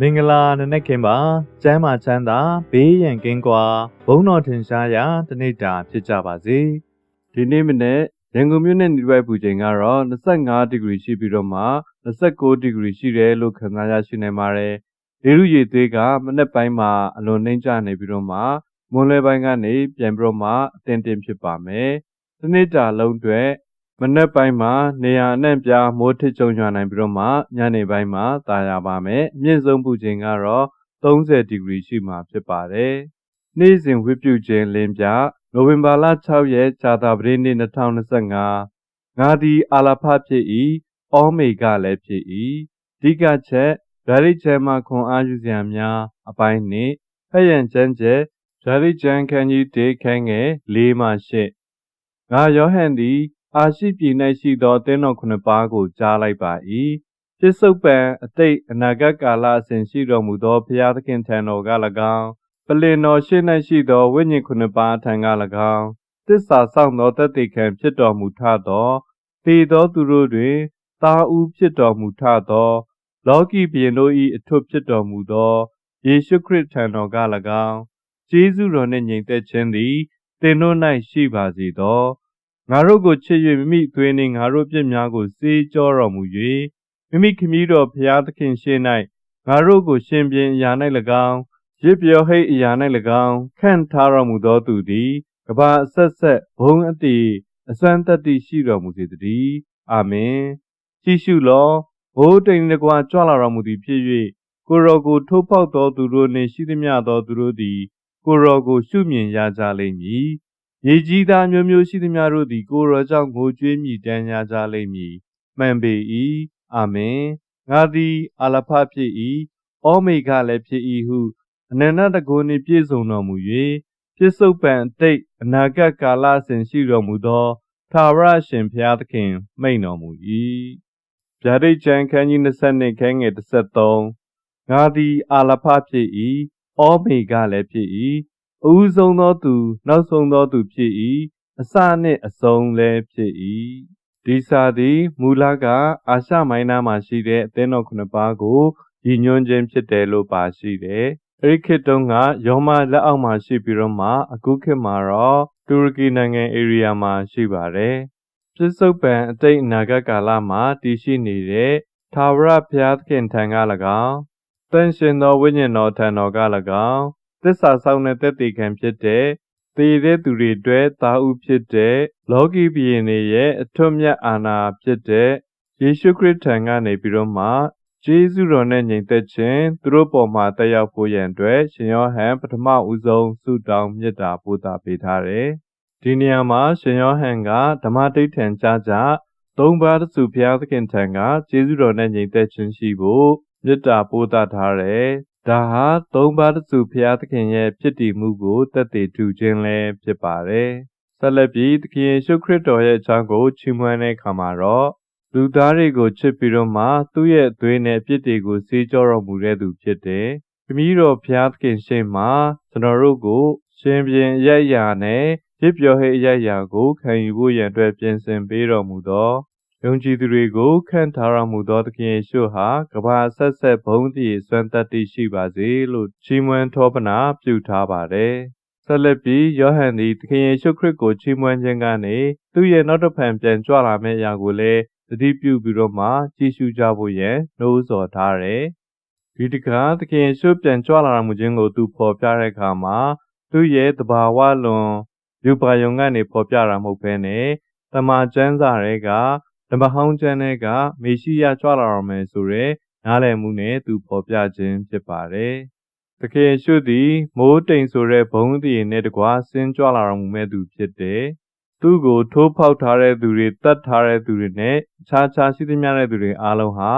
မင်္ဂလာနနက်ခင်းပါကျမ်းမာချမ်းသာဘေးရန်ကင်းကွာဘုန်းတော်ထင်ရှားရာတနေ့တာဖြစ်ကြပါစေဒီနေ့မနေ့ရန်ကုန်မြို့နဲ့နေထိုင်ပူချိန်ကတော့25ဒီဂရီရှိပြီးတော့မှ29ဒီဂရီရှိတယ်လို့ခန့်မှန်းရရှိနိုင်ပါတယ်။လေရုရည်သွေးကမနေ့ပိုင်းမှာအလွန်နှိမ့်ကျနေပြီးတော့မှမွန်းလွဲပိုင်းကနေပြန်ပြီးတော့မှအတင်းတင်းဖြစ်ပါမယ်။ဒီနေ့တာလုံးတွေ မနေ့ပိုင်းမှာနေရာအနှံ့ပြားမိုးထစ်ကြုံရွာနိုင်ပြီးတော့မှညနေပိုင်းမှာတာယာပါမယ်။မြင့်ဆုံးပူချိန်ကတော့30ဒီဂရီရှိမှာဖြစ်ပါတယ်။နေ့စဉ်ဝိပုခြင်းလင်းပြနိုဝင်ဘာလ6ရက်ဇာတာပတိနေ့2025ငါသည်အာလဖဖြစ်၏အောမေကလည်းဖြစ်၏ဒီကချက်ဗရိချေမခွန်အားယူစရာများအပိုင်းနှင့်ဖယံကျမ်းချက်ဗရိချံခန်းကြီးတေခန်းငယ်၄မှ၈ငါယောဟန်သည် အာရှိပြည်၌ရှိသောတင်းတော်ခုနှစ်ပါးကိုကြားလိုက်ပါ၏ပြစ္ဆုတ်ပံအတိတ်အနာဂတ်ကာလအစဉ်ရှိတော်မူသောဘုရားသခင်ထံတော်က၎င်းပလင်တော်ရှိ၌ရှိသောဝိညာဉ်ခုနှစ်ပါးထံက၎င်းသစ္စာဆောင်သောတသက်ခံဖြစ်တော်မူထသောပေသောသူတို့တွင်တာဦးဖြစ်တော်မူထသော လောကီဘုရင်တို့၏အထွတ်ဖြစ်တော်မူသောယေရှုခရစ်ထံတော်က၎င်းကျေးဇူးတော်နှင့်ညီသက်ခြင်းသည်သင်တို့၌ရှိပါစေသော ငါတို့ကိုချစ်၍မိမိသွေးနှင့်ငါတို့ပြစ်များကိုစေးကြောတော်မူ၍မိမိခမည်းတော်ဘုရားသခင်ရှေ့၌ငါတို့ကိုရှင်ပြန်အရာ၌၎င်းရစ်ပြောဟိတ်အရာ၌၎င်းခန့်ထားတော်မူသောသူသည်ကဘာအဆက်ဆက်ဘုံအတိအစွမ်းတတ္တိရှိတော်မူစေတည်းအာမင်ကြည့်ရှုလောဘိုးတိန်တကွာကြွလာတော်မူသည်ဖြစ်၍ကိုရောကိုထိုးပေါက်သောသူတို့နှင့်ရှိသမျှသောသူတို့သည်ကိုရောကိုရှုမြင်ရကြလိမ့်မည် ရေကြီးသားမျိုးမျိုးရှိသမျှတို့သည် ကိုရောကြောင့်ငိုကြွေးမြည်တမ်းရကြလိမ့်မည်မှန်ပေ၏အာမင်ငါသည်အာလဖဖြစ်၏ဩမေဃလည်းဖြစ်၏ဟုအနန္တတကုနှင့်ပြည့်စုံတော်မူ၍ပြစ္ဆုတ်ပံအတိတ်အနာဂတ်ကာလစဉ်ရှိတော်မူသောသာဝရရှင်ဘုရားသခင် မိန်တော်မူ၏ဗျာဒိတ်ချံခန်းကြီး20ခန်းငယ်33ငါသည်အာလဖဖြစ်၏ဩမေဃလည်းဖြစ်၏ အဦးဆုံးသောသူ နောက်ဆုံးသောသူဖြစ်၏အစနှင့်အဆုံးလည်းဖြစ်၏ဒီစာသည်မူလကအာရှမိုင်းနားမှာရှိတဲ့အသင်းတော်ခုနှစ်ပါးကိုရည်ညွှန်းခြင်းဖြစ်တယ်လို့ပါရှိတယ်အဲ့ဒီခေတ်တုန်းကရောမလက်အောက်မှာရှိပြီးတော့မှအခုခေတ်မှာတော့တူရကီနိုင်ငံဧရိယာမှာရှိပါတယ်။ပြစ္ဆုတ်ပံအတိတ်အနာဂတ်ကာလမှာတည်ရှိနေတဲ့သာဝရဘုရားသခင်ထံက၎င်းတန်ရှင်သောဝိညာဉ်တော်ထံတော်က၎င်း သစ္စာဆောင်တဲ့တည်ခံဖြစ်တဲ့သေတဲ့သူတွေအတွက်သာဥဖြစ်တဲ့လောကီဘုရင်ရဲ့အထွတ်မြတ်အာဏာဖြစ်တဲ့ယေရှုခရစ်ထံကနေပြီးတော့မှကျေးဇူးတော်နဲ့ညီသက်ခြင်းသူတို့ပေါ်မှာတက်ရောက်ဖို့ရန်အတွက်ရှင်ယောဟန်ပထမဦးဆုံးဆုတောင်းမြတ်တာပို့တာပေးထားတယ်။ဒီနေရာမှာရှင်ယောဟန်ကဓမ္မတိဋ္ဌံကြားကြသုံးပါးတစုဘုရားသခင်ထံကကျေးဇူးတော်နဲ့ညီသက်ခြင်းရှိဖို့မြတ်တာပို့တာထားတယ်။ ဒါဟာသုံးပါးတစုဘုရားသခင်ရဲ့ဖြစ်တည်မှုကိုတက်တည်ထူခြင်းလည်းဖြစ်ပါတယ်။ဆက်လက်ပြီးသခင်ယေရှုခရစ်တော်ရဲ့အကြောင်းကိုချီးမွမ်းတဲ့အခါမှာတော့လူသားတွေကိုချစ်ပြီးတော့မှသူ့ရဲ့သွေးနဲ့အပြစ်တွေကိုစေးကြောတော်မူတဲ့သူဖြစ်တယ်။ခမည်းတော်ဘုရားသခင်ရှေ့မှာကျွန်တော်တို့ကိုရှင်ပြန်ရရနဲ့ရစ်ပြောဟိတ်ရရကိုခံယူဖို့ရန်အတွက်ပြင်ဆင်ပေးတော်မူသော ယုံကြည်သူတွေကိုခံထားတော်မူသောသခင်ယေရှုဟာကဘာဆက်ဆက်ဘုန်းတည်စွမ်းတတ္တိရှိပါစေလို့ချီးမွမ်းထောပနာပြုထားပါတယ်။ဆက်လက်ပြီးယောဟန်သည်သခင်ယေရှုခရစ်ကိုချီးမွမ်းခြင်းကနေသူ့ရဲ့နောက်တစ်ဖန်ပြန်ကြွလာမယ့်အရာကိုလည်းသတိပြုပြီးတော့မှကြည့်ရှုကြဖို့ရန်နှိုးဆော်ထားတယ်။ဒီတခါသခင်ရှုပြန်ကြွလာမှုခြင်းကိုသူဖော်ပြတဲ့အခါမှာသူ့ရဲ့တဘာဝလွန်ယူပါယုံကနေဖော်ပြတာမဟုတ်ဘဲနဲ့တမန်ကျမ်းစာတွေက ဓမ္မဟောင်းကျမ်းတွေကမေရှိယကြွလာတော်မယ်ဆိုရဲနားလည်မှုနဲ့သူဖော်ပြခြင်းဖြစ်ပါတယ်။သခင်ရှုသည်မိုးတိမ်ဆိုတဲ့ဘုံတည်နဲ့တကွာဆင်းကြွလာတော်မူမဲ့သူဖြစ်တယ်။သူ့ကိုထိုးဖောက်ထားတဲ့သူတွေတတ်ထားတဲ့သူတွေနဲ့ခြားခြားရှိသမျှတဲ့သူတွေအားလုံးဟာ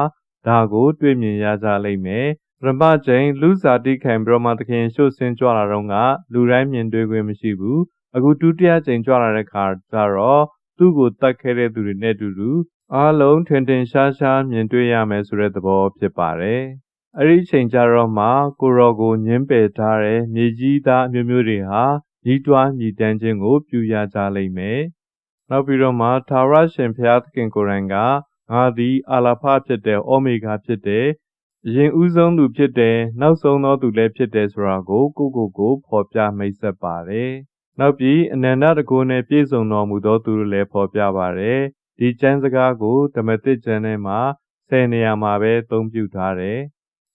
ဒါကိုတွေ့မြင်ရကြလိမ့်မယ်ပရမကျိန်လူစားတိခံဘရမသခင်ရှုဆင်းကြွလာတော့ကလူတိုင်းမြင်တွေ့ခွင့်မရှိဘူးအခုဒုတိယကျိန်ကြွလာတဲ့ခါကျတော့ သူ့ကိုတတ်ခဲ့တဲ့သူတွေနဲ့အတူတူအားလုံးထင်ထင်ရှားရှားမြင်တွေ့ရမယ်ဆိုတဲ့သဘောဖြစ်ပါတယ်အဲ့ဒီချိန်ကျတော့မှကိုရောကိုညင်းပယ်ထားတဲ့မြေကြီးသားအမျိုးမျိုးတွေဟာညီးတွားညီတန်းခြင်းကိုပြုရကြလိမ့်မယ်။နောက်ပြီးတော့မှသာရရှင်ဘုရားသခင်ကိုယ်တိုင်ကငါသည်အာလဖဖြစ်တဲ့အိုမေဂါဖြစ်တဲ့ယအရင်ဦးဆုံးသူဖြစ်တယ်နောက်ဆုံးသောသူလည်းဖြစ်တယ်ဆိုတာကိုကိုကိုကိုဖော်ပြမိတ်ဆက်ပါတယ် နောက်ပြီးအနန္တတကုနဲ့ပြည့်စုံတော်မူသောသူတို့လည်းဖော်ပြပါတယ်ဒီကျမ်းစကားကိုဓမ္မသစ်ကျမ်းထဲမှာ10နေရာမှာပဲအသုံးပြုထားတယ်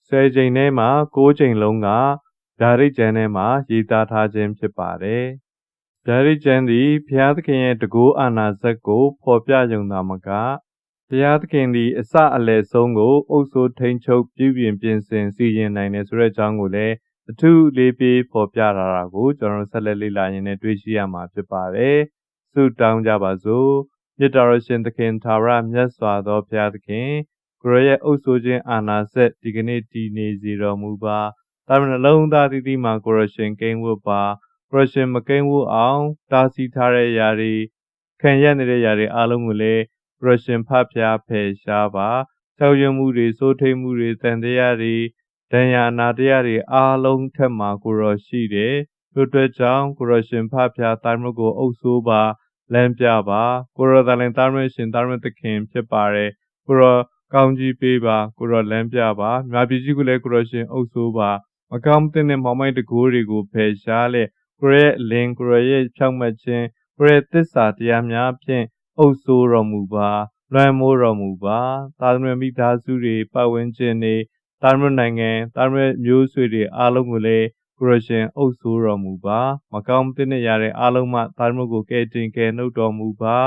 10ချိန်ထဲမှာ9ချိန်လုံးကဓာရိကျမ်းထဲမှာရေးသားထားခြင်းဖြစ်ပါတယ်ဓာရိကျမ်းသည်ဘုရားသခင်ရဲ့တကူအာနာဇက်ကိုဖော်ပြယုံသာမကဘုရားသခင်သည်အစအလယ်ဆုံးကိုအုပ်စိုးထိန်ချုပ်ပြုပြင်ပြင်ဆင်စီရင်နိုင်တယ်ဆိုတဲ့အကြောင်းကိုလည်း အထူးလေးပေးဖော်ပြထားတာကိုကျွန်တော်ဆက်လက်လေ့လာရင်းနဲ့တွေ့ရှိရမှာဖြစ်ပါတယ်။ဆုတောင်းကြပါစို့။မြတ်တော်ရှင်သခင်သာရမြတ်စွာသောဘုရားသခင်ကိုရရဲ့အုပ်စိုးခြင်းအာဏာစက်ဒီကနေ့တည်နေစီတော်မူပါ။ဒါမှနှလုံးသားတည်တည်မှာကိုရရှင်ကိန်းဝတ်ပါ။ကိုရရှင်မကိန်းဝတ်အောင်တားဆီးထားတဲ့ຢာတွေခံရနေတဲ့ຢာတွေအားလုံးကိုလည်းပရရှင်ဖဖျားဖယ်ရှားပါကြောက်ရွံ့မှုတွေစိုးထိန်မှုတွေတန်တရားတွေ ဒဏ်ရာနာတရားတွေအားလုံးထက်မှာကိုရောရှိတယ်တို့အတွက်ကြောင့်ကိုရောရှင်ဖဖျားတာမုတ်ကိုအုပ်ဆိုးပါလမ်းပြပါကိုရောတလည်းတာမရှင်တာမသခင်ဖြစ်ပါတယ်ကိုရောကောင်းကြီးပေးပါကိုရောလမ်းပြပါမြာပြည်ကြီးကိုလည်းကိုရောရှင်အုပ်ဆိုးပါမကောင်းတဲ့မောင်မိုက်တကိုးတွေကိုဖယ်ရှားလေကိုရဲအလင်းကိုရဲရဲ့ဖြောင့်မတ်ခြင်းကိုရဲသစ္စာတရားများဖြင့်အုပ်ဆိုးတော်မူပါလွှမ်းမိုးတော်မူပါသာသမဏမိသားစုတွေပတ်ဝန်းကျင်တွေ သာသမဏနိုင်ငံသာသမဏမျိုးဆွေတွေအားလုံးကိုလည်းကိုရရှင်အုပ်ဆိုးတော်မူပါမကောင်းတဲ့ရတဲ့အားလုံးမှသာသမဏကိုကယ်တင်ကယ်နှုတ်တော်မူပါ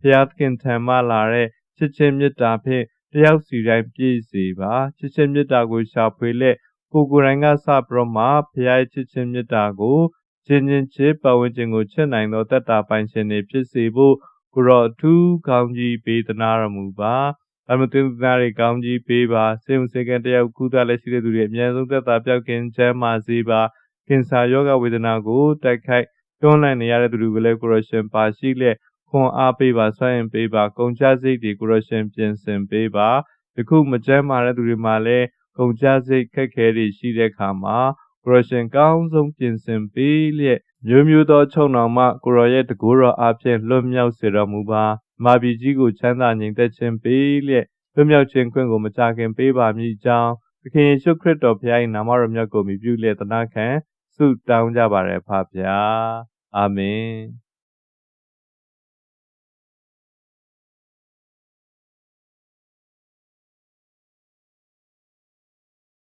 ဖျားသခင်ထံမှလာတဲ့ချစ်ချင်းမေတ္တာဖြင့်တယောက်စီတိုင်းပြည့်စေပါချစ်ချင်းမေတ္တာကိုရှာဖွေလက်ကိုကိုယ်တိုင်ကစပြီးတော့မှဖျားရဲ့ချစ်ချင်းမေတ္တာကိုချင်းချင်းချစ်ပတ်ဝန်းကျင်ကိုချစ်နိုင်သောတတ်တာပိုင်ရှင်တွေဖြစ်စေဖို့ကိုရောအထူးကောင်းကြီးပေးသနာတော်မူပါ အမတင်သနာတွေကောင်းကြီးပေးပါစေုံစေကံတယောက်ကုသလည်းရှိတဲ့သူတွေအများဆုံးသက်သာပြောက်ကင်ချမ်းပါစေပါကင်ဆာယောဂဝေဒနာကိုတိုက်ခိုက်တွန်းလှန်နေရတဲ့သူတွေကိုလည်းကိုရရှင်ပါရှိလက်ခွန်အားပေးပါဆွမ်းရင်ပေးပါကုန်ချစိတ်တွေကိုရရှင်ပြင်ဆင်ပေးပါဒီခုမကျမ်းမာတဲ့သူတွေမှာလည်းကုန်ချစိတ်ခက်ခဲတွေရှိတဲ့အခါမှာကိုရရှင်ကောင်းဆုံးပြင်ဆင်ပေးလျက်မျိုးမျိုးသောချုံတော်မှကိုရောရဲ့တကူတော်အဖြစ်လွတ်မြောက်စေတော်မူပါ မာပြည်ကြီးကိုချမ်းသာငြိမ်သက်ခြင်းပေးလျက်လွတ်မြောက်ခြင်းခွင့်ကိုမကြခင်ပေးပါမည်ကြောင်းသခင်ယေရှုခရစ်တော်ဖခင်၏နာမတော်မြတ်ကိုမြည်ပြုလျက်သနာခံဆုတောင်းကြပါရဖပါအာမင်